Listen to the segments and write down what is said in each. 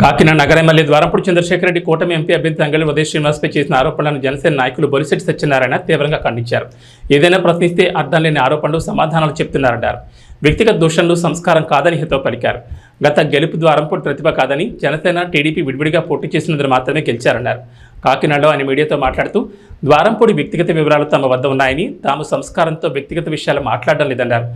కాకినాడ నగర ఎమ్మెల్యే ద్వారంపూడి చంద్రశేఖర్ రెడ్డి కూటమి ఎంపీ అభ్యర్థి అంగళి ఉదయ శ్రీనివాస్పై చేసిన ఆరోపణలను జనసేన నాయకులు బొలిశెట్టి సత్యనారాయణ తీవ్రంగా ఖండించారు. ఏదైనా ప్రశ్నిస్తే అర్థం లేని ఆరోపణలు సమాధానాలు చెప్తున్నారన్నారు. వ్యక్తిగత దూషణలు సంస్కారం కాదని హితో పలికారు. గత గెలుపు ద్వారంపూడి ప్రతిభ కాదని జనసేన టీడీపీ విడివిడిగా పోటీ చేసినందుకు మాత్రమే గెలిచారన్నారు. కాకినాడలో ఆయన మీడియాతో మాట్లాడుతూ ద్వారంపూడి వ్యక్తిగత వివరాలు తమ వద్ద ఉన్నాయని తాము సంస్కారంతో వ్యక్తిగత విషయాలు మాట్లాడడం లేదన్నారు.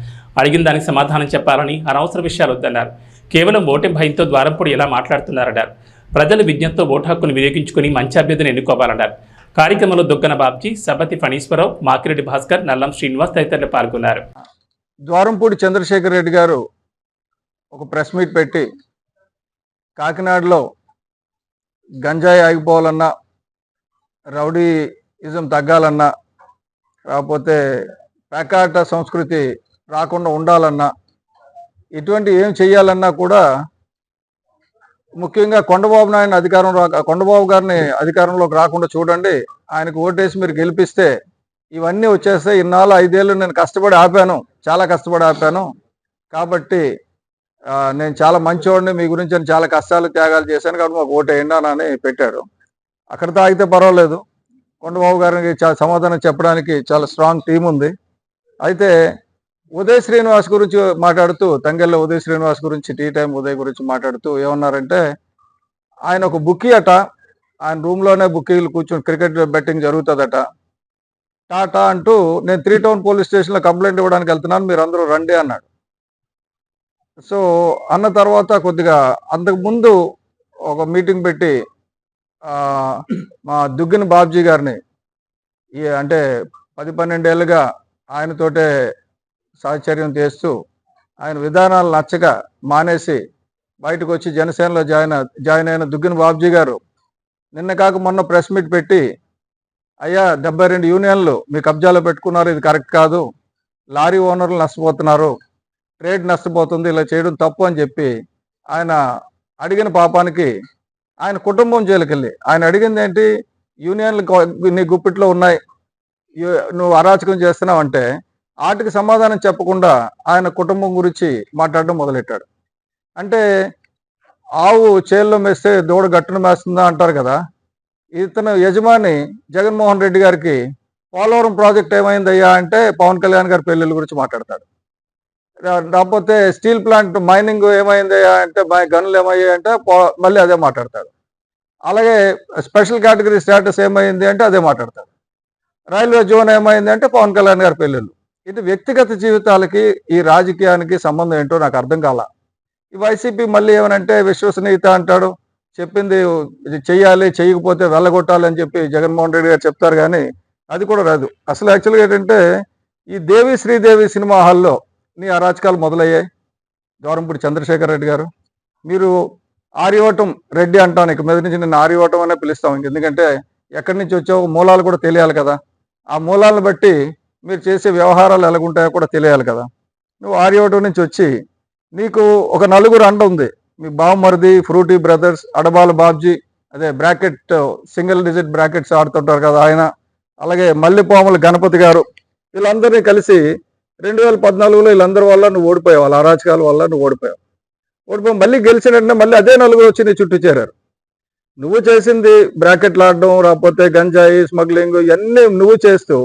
అడిగిన దానికి సమాధానం చెప్పాలని అనవసర విషయాలు వద్దన్నారు. కేవలం ఓటమి భయంతో ద్వారంపూడి ఎలా మాట్లాడుతున్నారన్నారు. ప్రజలు విజ్ఞతతో ఓటు హక్కును వినియోగించుకుని మంచి అభ్యర్థిని ఎన్నుకోవాలన్నారు. కార్యక్రమంలో దుగ్గన బాబ్జీ సబతి ఫణీశ్వరరావు మాకిరెడ్డి భాస్కర్ నల్లం శ్రీనివాస్ తదితరులు పాల్గొన్నారు. ద్వారంపూడి చంద్రశేఖర్ రెడ్డి గారు ఒక ప్రెస్ మీట్ పెట్టి కాకినాడలో గంజాయి ఆగిపోవాలన్నా రౌడీయిజం తగ్గాలన్నా కాకపోతే పేకాట సంస్కృతి రాకుండా ఉండాలన్నా ఇటువంటి ఏం చేయాలన్నా కూడా ముఖ్యంగా కొండబాబు నాయన అధికారం రా కొండబాబు గారిని అధికారంలోకి రాకుండా చూడండి. ఆయనకు ఓటేసి మీరు గెలిపిస్తే ఇవన్నీ వచ్చేస్తే ఇన్నాళ్ళు ఐదేళ్ళు నేను కష్టపడి ఆపాను చాలా కష్టపడి ఆపాను. కాబట్టి నేను చాలా మంచివాడిని మీ గురించి నేను చాలా కష్టాలు త్యాగాలు చేశాను కాబట్టి మాకు ఓటేయండి అని పెట్టాడు. అక్కడ తాగితే పర్వాలేదు. కొండబాబు గారికి చాలా సమాధానం చెప్పడానికి చాలా స్ట్రాంగ్ టీం ఉంది. అయితే ఉదయ్ శ్రీనివాస్ గురించి మాట్లాడుతూ తంగెళ్ళ ఉదయ్ శ్రీనివాస్ గురించి టీ టైం ఉదయ్ గురించి మాట్లాడుతూ ఏమన్నారంటే ఆయన ఒక బుక్కీ అట ఆయన రూమ్లోనే బుక్కీలు కూర్చొని క్రికెట్ బెట్టింగ్ జరుగుతుందట. టాటా అంటూ నేను త్రీ టౌన్ పోలీస్ స్టేషన్లో కంప్లైంట్ ఇవ్వడానికి వెళ్తున్నాను మీరు అందరూ రండి అన్నాడు. సో అన్న తర్వాత కొద్దిగా అంతకు ముందు ఒక మీటింగ్ పెట్టి మా దుగ్గిన బాబ్జీ గారిని ఈ అంటే పది పన్నెండేళ్ళుగా ఆయనతోటే సాహచర్యం చేస్తూ ఆయన విధానాలు నచ్చక మానేసి బయటకు వచ్చి జనసేనలో జాయిన్ జాయిన్ అయిన దుగ్గిన బాబ్జీ గారు నిన్న కాక మొన్న ప్రెస్ మీట్ పెట్టి అయ్యా డెబ్బై రెండు యూనియన్లు మీ కబ్జాలో పెట్టుకున్నారు ఇది కరెక్ట్ కాదు. లారీ ఓనర్లు నష్టపోతున్నారు. ట్రేడ్ నష్టపోతుంది ఇలా చేయడం తప్పు అని చెప్పి ఆయన అడిగిన పాపానికి ఆయన కుటుంబం జైలుకెళ్ళి ఆయన అడిగింది ఏంటి? యూనియన్లు నీ గుప్పిట్లో ఉన్నాయి. నువ్వు అరాచకం చేస్తున్నావు అంటే వాటికి సమాధానం చెప్పకుండా ఆయన కుటుంబం గురించి మాట్లాడడం మొదలెట్టాడు. అంటే ఆవు చేల్లో మేస్తే దూడ గట్టును మేస్తుందా అంటారు కదా ఇతను యజమాని జగన్మోహన్ రెడ్డి గారికి పోలవరం ప్రాజెక్ట్ ఏమైందయ్యా అంటే పవన్ కళ్యాణ్ గారి పెళ్ళిళ్ళ గురించి మాట్లాడతాడు. రా- రాకపోతే స్టీల్ ప్లాంట్ మైనింగ్ ఏమైందయ్యా అంటే గనులు ఏమయ్యాయి అంటే మళ్ళీ అదే మాట్లాడతాడు. అలాగే స్పెషల్ కేటగిరీ స్టేటస్ ఏమైంది అంటే అదే మాట్లాడతాడు. రైల్వే జోన్ ఏమైంది అంటే పవన్ కళ్యాణ్ గారి పెళ్ళిళ్ళు. ఇది వ్యక్తిగత జీవితాలకి ఈ రాజకీయానికి సంబంధం ఏంటో నాకు అర్థం కాల. ఈ వైసీపీ మళ్ళీ ఏమనంటే విశ్వసనీయత అంటాడు. చెప్పింది ఇది చెయ్యాలి చేయకపోతే వెళ్ళగొట్టాలి అని చెప్పి జగన్మోహన్ రెడ్డి గారు చెప్తారు కానీ అది కూడా రాదు. అసలు యాక్చువల్గా ఏంటంటే ఈ దేవి శ్రీదేవి సినిమా హాల్లో నీ అరాచకాలు మొదలయ్యాయి. ద్వారంపూడి చంద్రశేఖర్ రెడ్డి గారు. మీరు ఆర్యవటం రెడ్డి అంటాను ఇక మీద నుంచి నేను ఆర్యవటం అనే పిలుస్తాం. ఎందుకంటే ఎక్కడి నుంచి వచ్చావు మూలాలు కూడా తెలియాలి కదా. ఆ మూలాలను బట్టి మీరు చేసే వ్యవహారాలు ఎలాగుంటాయో కూడా తెలియాలి కదా. నువ్వు ఆర్యవటం నుంచి వచ్చి నీకు ఒక నలుగురు అండ ఉంది. మీ బావమరిది ఫ్రూటీ బ్రదర్స్ అడబాల బాబ్జీ అదే బ్రాకెట్ సింగిల్ డిజిట్ బ్రాకెట్స్ ఆడుతుంటారు కదా ఆయన అలాగే మల్లెపోమల గణపతి గారు వీళ్ళందరినీ కలిసి రెండు వేల పద్నాలుగులో వీళ్ళందరి వల్ల నువ్వు ఓడిపోయావు. వాళ్ళ అరాచకాల వల్ల నువ్వు ఓడిపోయావు. ఓడిపోయి మళ్ళీ గెలిచినట్టే మళ్ళీ అదే నలుగురు వచ్చి నీ చుట్టూ చేరారు. నువ్వు చేసింది బ్రాకెట్లు ఆడడం రాకపోతే గంజాయి స్మగ్లింగ్ ఇవన్నీ నువ్వు చేస్తూ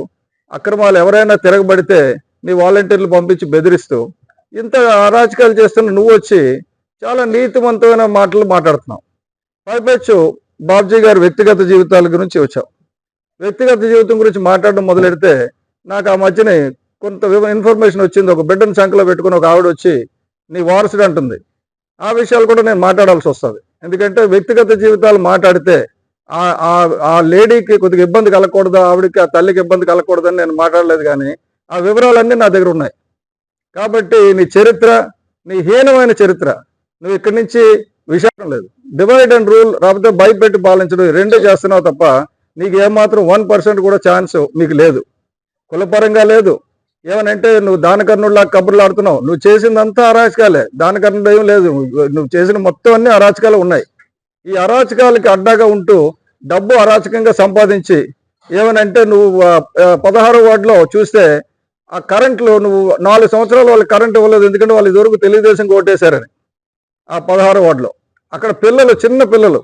అక్రమాలు ఎవరైనా తిరగబడితే నీ వాలంటీర్లు పంపించి బెదిరిస్తూ ఇంత అరాచకాలు చేస్తున్న నువ్వు వచ్చి చాలా నీతివంతమైన మాటలు మాట్లాడుతున్నావు. పైపెచ్చు బాబ్జీ గారి వ్యక్తిగత జీవితాల గురించి వచ్చావు. వ్యక్తిగత జీవితం గురించి మాట్లాడడం మొదలెడితే నాకు ఆ మధ్యనే కొంత ఇన్ఫర్మేషన్ వచ్చింది. ఒక బిడ్డను సంఖ్యలో పెట్టుకుని ఒక ఆవిడ వచ్చి నీ వారసుడు అంటుంది. ఆ విషయాలు కూడా నేను మాట్లాడాల్సి వస్తుంది. ఎందుకంటే వ్యక్తిగత జీవితాలు మాట్లాడితే ఆ ఆ- లేడీకి కొద్దిగా ఇబ్బంది కలగకూడదు ఆవిడకి ఆ తల్లికి ఇబ్బంది కలగకూడదని నేను మాట్లాడలేదు కానీ ఆ వివరాలన్నీ నా దగ్గర ఉన్నాయి. కాబట్టి నీ చరిత్ర నీ హీనమైన చరిత్ర నువ్వు ఇక్కడి నుంచి విషయం లేదు. డివైడ్ అండ్ రూల్ రాకపోతే భయపెట్టి పాలించడం ఈ రెండు చేస్తున్నావు తప్ప నీకు ఏమాత్రం వన్ పర్సెంట్ కూడా ఛాన్స్ మీకు లేదు. కులపరంగా లేదు. ఏమనంటే నువ్వు దానకర్ణుడిలా కబుర్లు ఆడుతున్నావు. నువ్వు చేసిందంతా అరాచకాలే. దానకర్ణుడు ఏం లేదు. నువ్వు- నువ్వు చేసిన మొత్తం అన్ని అరాచకాలు ఉన్నాయి. ఈ అరాచకాలకి అడ్డాగా ఉంటూ డబ్బు అరాచకంగా సంపాదించి ఏమనంటే నువ్వు పదహారో వార్డులో చూస్తే ఆ కరెంట్లో నువ్వు నాలుగు సంవత్సరాలు వాళ్ళకి కరెంట్ ఇవ్వలేదు ఎందుకంటే వాళ్ళు ఇదివరకు తెలుగుదేశం ఓటేశారని ఆ పదహారో వార్డులో. అక్కడ పిల్లలు చిన్న పిల్లలు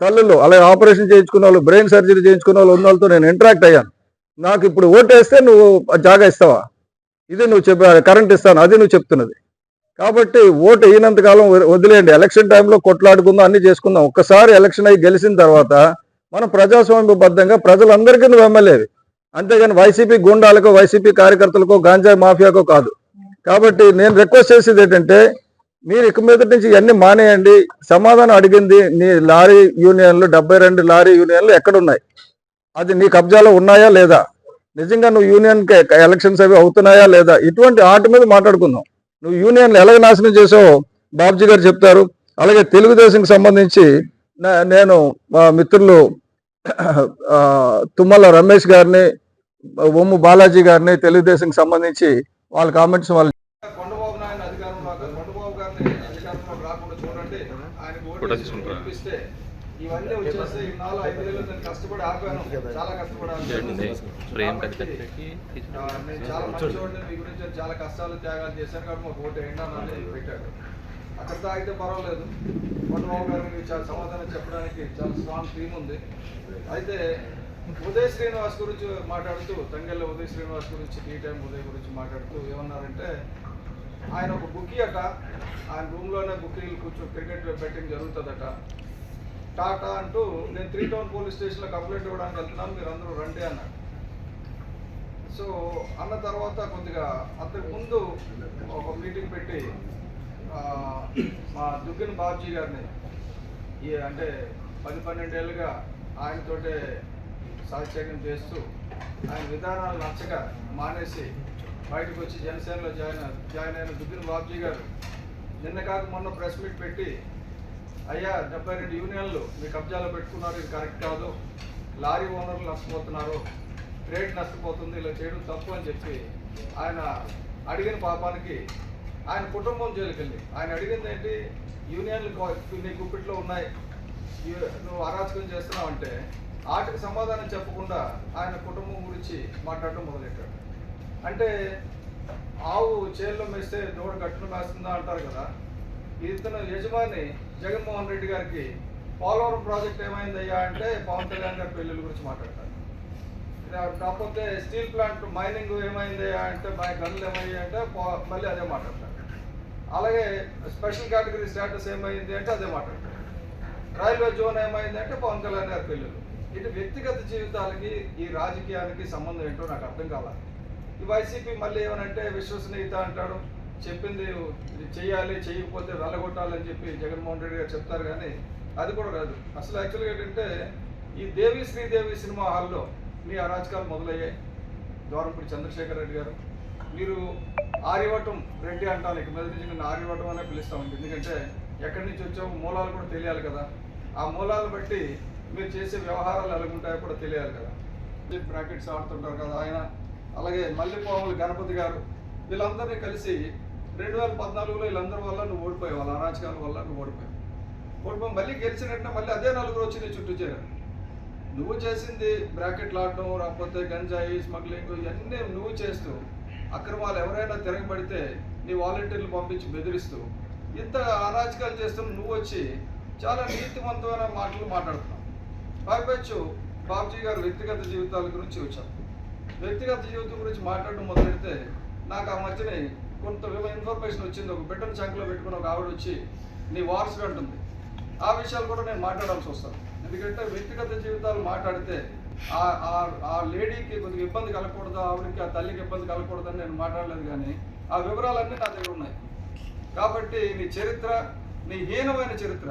తల్లులు అలాగే ఆపరేషన్ చేయించుకున్న వాళ్ళు బ్రెయిన్ సర్జరీ చేయించుకున్న వాళ్ళు ఉన్న వాళ్ళతో నేను ఇంటరాక్ట్ అయ్యాను. నాకు ఇప్పుడు ఓటేస్తే నువ్వు జాగా ఇస్తావా? ఇది నువ్వు చెప్పా కరెంట్ ఇస్తాను అది నువ్వు చెప్తున్నది. కాబట్టి ఓటు అయినంత కాలం వదిలేయండి వదిలేయండి. ఎలక్షన్ టైంలో కొట్లాడుకుందాం అన్ని చేసుకుందాం. ఒక్కసారి ఎలక్షన్ అయ్యి గెలిచిన తర్వాత మనం ప్రజాస్వామ్యబద్ధంగా ప్రజలందరికీ నువ్వు ఎమ్మెల్యేవి అంతేగాని వైసీపీ గుండాలకు వైసీపీ కార్యకర్తలకో గాంజాయి మాఫియాకో కాదు. కాబట్టి నేను రిక్వెస్ట్ చేసేది ఏంటంటే మీరు ఇక మీద నుంచి ఇవన్నీ మానేయండి. సమాధానం అడిగింది నీ లారీ యూనియన్లు డెబ్బై రెండు లారీ యూనియన్లు ఎక్కడున్నాయి? అది నీ కబ్జాలో ఉన్నాయా లేదా? నిజంగా నువ్వు యూనియన్కి ఎలక్షన్స్ అవి అవుతున్నాయా లేదా? ఇటువంటి ఆట మీద మాట్లాడుకుందాం. నువ్వు యూనియన్లు ఎలాగ నాశనం చేసావో బాబ్జీ గారు చెప్తారు. అలాగే తెలుగుదేశంకి సంబంధించి నే- నేను మా మిత్రులు తుమ్మల రమేష్ గారిని ఒమ్ము బాలాజీ గారిని తెలుగుదేశంకి సంబంధించి వాళ్ళ కామెంట్స్ వాళ్ళు కొండబాబు నాయుడు అధికారంలో కొండబాబు గారిని అధికారంలో రాకుండా చూడండి. ఇవన్నీ వచ్చేస్తే ఈ నాలుగు ఐదేళ్ళు నేను కష్టపడి ఆపాను. చాలా కష్టపడి ఏంటిది? ఆపాను ప్రేమ్ కాబట్టి, కత్తి ఆ, నేను చాలా మంచివాడిని. మీ గురించి చాలా కష్టాలు త్యాగాలు చేశాను కాబట్టి మాకు ఓటు వేయండి అని పెట్టాడు. అక్కడ తాగితే పర్వాలేదు. కొండబాబు గారి చాలా సమాధానం చెప్పడానికి చాలా స్ట్రాంగ్ టీమ్ ఉంది. అయితే ఉదయ్ శ్రీనివాస్ గురించి మాట్లాడుతూ తంగెళ్ళ ఉదయ్ శ్రీనివాస్ గురించి టీ టైం ఉదయ్ గురించి మాట్లాడుతూ ఏమన్నారంటే ఆయన ఒక బుక్కీ అట ఆయన రూమ్లోనే బుక్కీలు కూర్చో క్రికెట్ బెట్టింగ్ జరుగుతుందట. టాటా అంటూ నేను త్రీ టౌన్ పోలీస్ స్టేషన్లో కంప్లైంట్ ఇవ్వడానికి వెళ్తున్నాను మీరు అందరూ రండి అన్నాడు. సో అన్న తర్వాత కొద్దిగా అంతకు ముందు ఒక మీటింగ్ పెట్టి మా దుగ్గిన బాబ్జీ గారిని ఈ అంటే పది పన్నెండేళ్ళుగా ఆయనతోటే సాహిత్యం చేస్తూ ఆయన విధానాలు నచ్చక మానేసి బయటకు వచ్చి జనసేనలో జాయిన్ జాయిన్ అయిన దుగ్గిన బాబ్జీ గారు నిన్న కాక మొన్న ప్రెస్ మీట్ పెట్టి అయ్యా డెబ్బై రెండు యూనియన్లు మీ కబ్జాలో పెట్టుకున్నారు ఇది కరెక్ట్ కాదు. లారీ ఓనర్లు నష్టపోతున్నారు ట్రేడ్ నష్టపోతుంది ఇలా చేయడం తప్పు అని చెప్పి ఆయన అడిగిన పాపానికి ఆయన కుటుంబం జైలుకెళ్ళి ఆయన అడిగింది ఏంటి? యూనియన్లు నీ గుప్పిట్లో ఉన్నాయి నువ్వు అరాచకం చేస్తున్నావు అంటే వాటికి సమాధానం చెప్పకుండా ఆయన కుటుంబం గురించి మాట్లాడటం మొదలెట్టాడు. అంటే ఆవు చేల్లో మేస్తే దూడ గట్టును మేస్తుందా అంటారు కదా? ఇతను యజమాని జగన్మోహన్ రెడ్డి గారికి పోలవరం ప్రాజెక్ట్ ఏమైందయ్యా అంటే పవన్ కళ్యాణ్ గారి పెళ్ళిళ్ళ గురించి మాట్లాడతారు. కాకపోతే స్టీల్ ప్లాంట్ మైనింగ్ ఏమైందయ్యా అంటే మా గనులు ఏమయ్యాయి అంటే మళ్ళీ అదే మాట్లాడతారు. అలాగే స్పెషల్ కేటగిరీ స్టేటస్ ఏమైంది అంటే అదే మాట్లాడతారు. రైల్వే జోన్ ఏమైంది అంటే పవన్ కళ్యాణ్ గారి పెళ్ళిళ్ళు. ఇటు వ్యక్తిగత జీవితాలకి ఈ రాజకీయానికి సంబంధం ఏంటో నాకు అర్థం కావాలి. ఈ వైసీపీ మళ్ళీ ఏమనంటే విశ్వసనీయత అంటాడు. చెప్పింది ఇది చెయ్యాలి చేయకపోతే వెళ్ళగొట్టాలని చెప్పి జగన్మోహన్ రెడ్డి గారు చెప్తారు కానీ అది కూడా కాదు. అసలు యాక్చువల్గా ఏంటంటే ఈ దేవి శ్రీదేవి సినిమా హాల్లో మీ అరాచకాలు మొదలయ్యాయి. దూరంపూడి చంద్రశేఖర్ రెడ్డి గారు. మీరు ఆర్యవటం రెడ్డి అంటాను ఇక మీద నుంచి నేను ఆర్యవటం అనే పిలుస్తామండి ఎందుకంటే ఎక్కడి నుంచి వచ్చావు మూలాలు కూడా తెలియాలి కదా. ఆ మూలాలు బట్టి మీరు చేసే వ్యవహారాలు ఎలాగుంటాయో కూడా తెలియాలి కదా. బ్రాకెట్స్ ఆడుతుంటారు కదా. ఆయన అలాగే మల్లెపాములు గణపతి గారు వీళ్ళందరినీ కలిసి రెండు వేల పద్నాలుగులో వీళ్ళందరి వల్ల నువ్వు ఓడిపోయావు వాళ్ళ అరాచకాల వల్ల నువ్వు ఓడిపోయావు. ఓడిపోయి మళ్ళీ గెలిచినట్టు మళ్ళీ అదే నలుగురు వచ్చి నీ చుట్టూ చేరారు. నువ్వు చేసింది బ్రాకెట్లు ఆడటం రాకపోతే గంజాయి స్మగ్లింగ్ ఇవన్నీ నువ్వు చేస్తూ అక్రమాలు ఎవరైనా తిరగబడితే నీ వాలంటీర్లు పంపించి బెదిరిస్తూ ఇంత అరాచకాలు చేస్తున్న నువ్వు వచ్చి చాలా నీతివంతమైన మాటలు మాట్లాడుతున్నావు. పైపెచ్చు బాబుజీ గారు వ్యక్తిగత జీవితాల గురించి వచ్చాం వ్యక్తిగత జీవితం గురించి మాట్లాడడం మొదలెడితే నాకు ఆ మధ్యనే కొంత ఇన్ఫర్మేషన్ వచ్చింది. ఒక బిడ్డను చంకలో పెట్టుకుని ఒక ఆవిడ వచ్చి నీ వారసుడు అంటుంది. ఆ విషయాలు కూడా నేను మాట్లాడాల్సి వస్తాను ఎందుకంటే వ్యక్తిగత జీవితాలు మాట్లాడితే ఆ ఆ- ఆ లేడీకి కొద్దిగా ఇబ్బంది కలగకూడదు ఆవిడకి ఆ తల్లికి ఇబ్బంది కలగకూడదని నేను మాట్లాడలేదు కానీ ఆ వివరాలన్నీ నా దగ్గర ఉన్నాయి. కాబట్టి నీ చరిత్ర నీ హీనమైన చరిత్ర.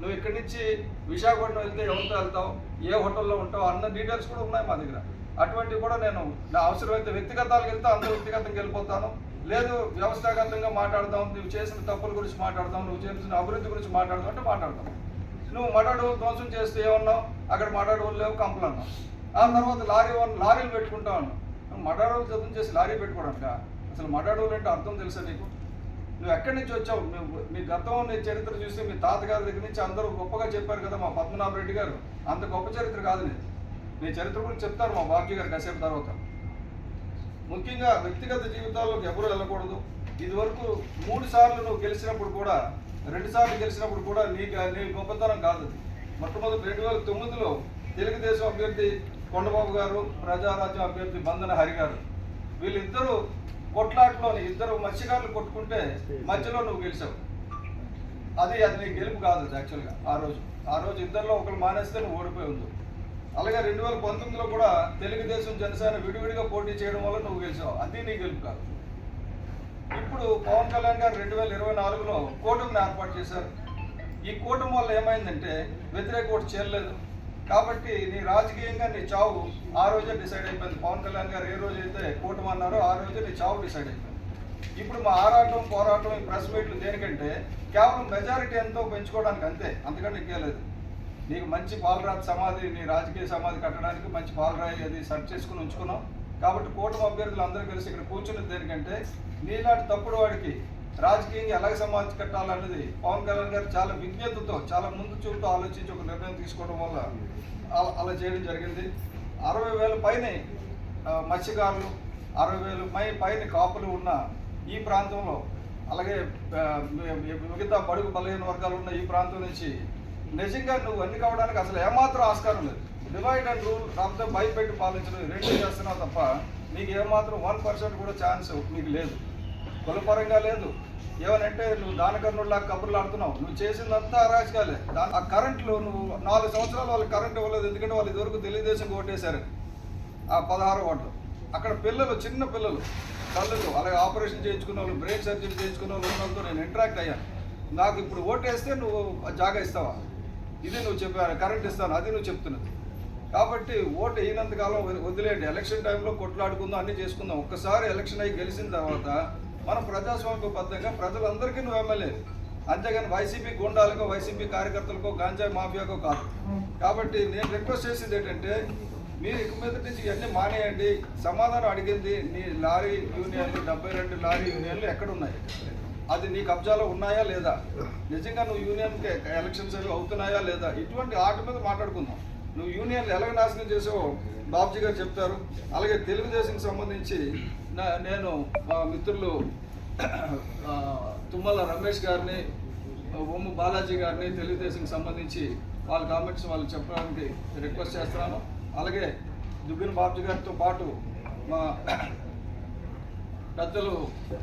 నువ్వు ఇక్కడి నుంచి విశాఖపట్నం వెళ్తే ఎవరితో వెళ్తావు ఏ హోటల్లో ఉంటావు అన్న డీటెయిల్స్ కూడా ఉన్నాయి మా దగ్గర. అటువంటివి కూడా నేను నా అవసరమైతే వ్యక్తిగతాలకు వెళ్తే అందరూ వ్యక్తిగతంగా వెళ్ళిపోతాను. లేదు వ్యవస్థాగతంగా మాట్లాడదాం నువ్వు చేసిన తప్పుల గురించి మాట్లాడదాం నువ్వు చేసిన అభివృద్ధి గురించి మాట్లాడదాం అంటే మాట్లాడదాం నువ్వు మటాడు ధ్వంసం చేస్తే ఏమన్నావు? అక్కడ మటాడు లేవు కంపలు అన్నావు. ఆ తర్వాత లారీ లారీలు పెట్టుకుంటా ఉన్నావు నువ్వు మటాడు చేసి లారీ పెట్టుకోవడానికి? అసలు మటాడు అంటే అర్థం తెలుసా నీకు? నువ్వు ఎక్కడి నుంచి వచ్చావు? మీ గతం నీ చరిత్ర చూసి మీ తాతగారి దగ్గర నుంచి అందరూ గొప్పగా చెప్పారు కదా మా పద్మనాభ రెడ్డి గారు. అంత గొప్ప చరిత్ర కాదు నేను నీ చరిత్ర గురించి చెప్తారు మా బాబ్జీ గారు కాసేపు తర్వాత. ముఖ్యంగా వ్యక్తిగత జీవితాల్లోకి ఎవరు వెళ్ళకూడదు. ఇదివరకు మూడు సార్లు నువ్వు గెలిచినప్పుడు కూడా రెండు సార్లు గెలిచినప్పుడు కూడా నీకు నీ గొప్పతనం కాదు. మొట్టమొదటి రెండు వేల తొమ్మిదిలో తెలుగుదేశం అభ్యర్థి కొండబాబు గారు ప్రజారాజ్యం అభ్యర్థి బంధన హరి గారు. వీళ్ళిద్దరూ కొట్లాటలోని ఇద్దరు మత్స్యకారులు కొట్టుకుంటే మధ్యలో నువ్వు గెలిచావు. అది అది నీ గెలుపు కాదు యాక్చువల్గా ఆ రోజు. ఆ రోజు ఇద్దరిలో ఒకరు మానేస్తే నువ్వు ఓడిపోయి ఉంది అలాగే రెండు వేల పంతొమ్మిదిలో కూడా తెలుగుదేశం జనసేన విడివిడిగా పోటీ చేయడం వల్ల నువ్వు గెలిచావు. అది నీ గెలుపు కాదు. ఇప్పుడు పవన్ కళ్యాణ్ గారు రెండు వేల ఇరవై నాలుగులో కూటమిని ఏర్పాటు చేశారు. ఈ కూటమి వల్ల ఏమైందంటే వ్యతిరేక ఓటు చేయలేదు కాబట్టి నీ రాజకీయంగా నీ చావు ఆ రోజే డిసైడ్ అయిపోయింది. పవన్ కళ్యాణ్ గారు ఏ రోజు అయితే కూటమి అన్నారో ఆ రోజే నీ చావు డిసైడ్ అయిపోయింది. ఇప్పుడు మా ఆరాటం పోరాటం ఈ ప్రెస్ మీట్లు దేనికంటే కేవలం మెజారిటీ ఎంతో పెంచుకోవడానికి అంతే. అంతకంటే ఇంకేలేదు నీకు మంచి పాలరాజు సమాధి నీ రాజకీయ సమాధి కట్టడానికి మంచి పాలరాయి అది సెర్చ్ చేసుకుని ఉంచుకున్నాం. కాబట్టి కూటమి అభ్యర్థులు అందరూ కలిసి ఇక్కడ కూర్చున్నది దేనికంటే నీలాంటి తప్పుడు వాడికి రాజకీయంగా ఎలాగ సమాధి కట్టాలన్నది పవన్ కళ్యాణ్ గారు చాలా విజ్ఞతతో చాలా ముందు చూపుతూ ఆలోచించి ఒక నిర్ణయం తీసుకోవడం వల్ల అలా- అలా చేయడం జరిగింది. అరవై వేల పైనే మత్స్యకారులు అరవై వేలు పై పైన కాపులు ఉన్న ఈ ప్రాంతంలో అలాగే మిగతా బడుగు బలహీన వర్గాలు ఉన్న ఈ ప్రాంతం నుంచి నిజంగా నువ్వు అన్ని కావడానికి అసలు ఏమాత్రం ఆస్కారం లేదు. డివైడ్ అండ్ రూల్ కాకపోతే భయపెట్టి పాలించడం రెండు చేస్తున్నావు తప్ప నీకు ఏమాత్రం వన్ పర్సెంట్ కూడా ఛాన్స్ నీకు లేదు. కులపరంగా లేదు. ఏమనంటే నువ్వు దానకర్ణుడిలా కబుర్లు ఆడుతున్నావు. నువ్వు చేసిందంతా అరాచకాలే దాని ఆ కరెంట్లో నువ్వు నాలుగు సంవత్సరాలు వాళ్ళకి కరెంట్ ఇవ్వలేదు. ఎందుకంటే వాళ్ళు ఇదివరకు తెలుగుదేశం ఓటేశారు. ఆ పదహారు ఓట్లు. అక్కడ పిల్లలు చిన్న పిల్లలు తల్లులు అలాగే ఆపరేషన్ చేయించుకున్న వాళ్ళు బ్రెయిన్ సర్జరీ చేయించుకున్న వాళ్ళు నేను ఇంటరాక్ట్ అయ్యాను. నాకు ఇప్పుడు ఓటేస్తే నువ్వు జాగా ఇస్తావా? ఇది నువ్వు చెప్పాను కరెంట్ ఇస్తాను అది నువ్వు చెప్తున్నది. కాబట్టి ఓటు అయినంతకాలం వదిలేయండి వదిలేయండి. ఎలక్షన్ టైంలో కొట్లాడుకుందాం అన్ని చేసుకుందాం. ఒక్కసారి ఎలక్షన్ అయ్యి గెలిచిన తర్వాత మనం ప్రజాస్వామ్యబద్ధంగా ప్రజలందరికీ నువ్వు ఎమ్మెల్యే. అంతేగాని వైసీపీ గుండాలకో వైసీపీ కార్యకర్తలకో గాంజాయి మాఫియాకో కాదు. కాబట్టి నేను రిక్వెస్ట్ చేసింది ఏంటంటే మీరు ఇక మీద నుంచి ఇవన్నీ మానేయండి. సమాధానం అడిగింది నీ లారీ యూనియన్లు డెబ్బై రెండు లారీ యూనియన్లు ఎక్కడ ఉన్నాయి అది నీ కబ్జాలో ఉన్నాయా లేదా? నిజంగా నువ్వు యూనియన్కి ఎలక్షన్స్ అవి అవుతున్నాయా లేదా? ఇటువంటి ఆట మీద మాట్లాడుకుందాం. నువ్వు యూనియన్లు ఎలాగ నాశనం చేసావో బాబ్జీ గారు చెప్తారు. అలాగే తెలుగుదేశంకి సంబంధించి నా- నేను మా మిత్రులు తుమ్మల రమేష్ గారిని ఒమ్ము బాలాజీ గారిని తెలుగుదేశంకి సంబంధించి వాళ్ళ కామెంట్స్ వాళ్ళు చెప్పడానికి రిక్వెస్ట్ చేస్తున్నాను. అలాగే దుగ్గిన బాబ్జీ గారితో పాటు మా పెద్దలు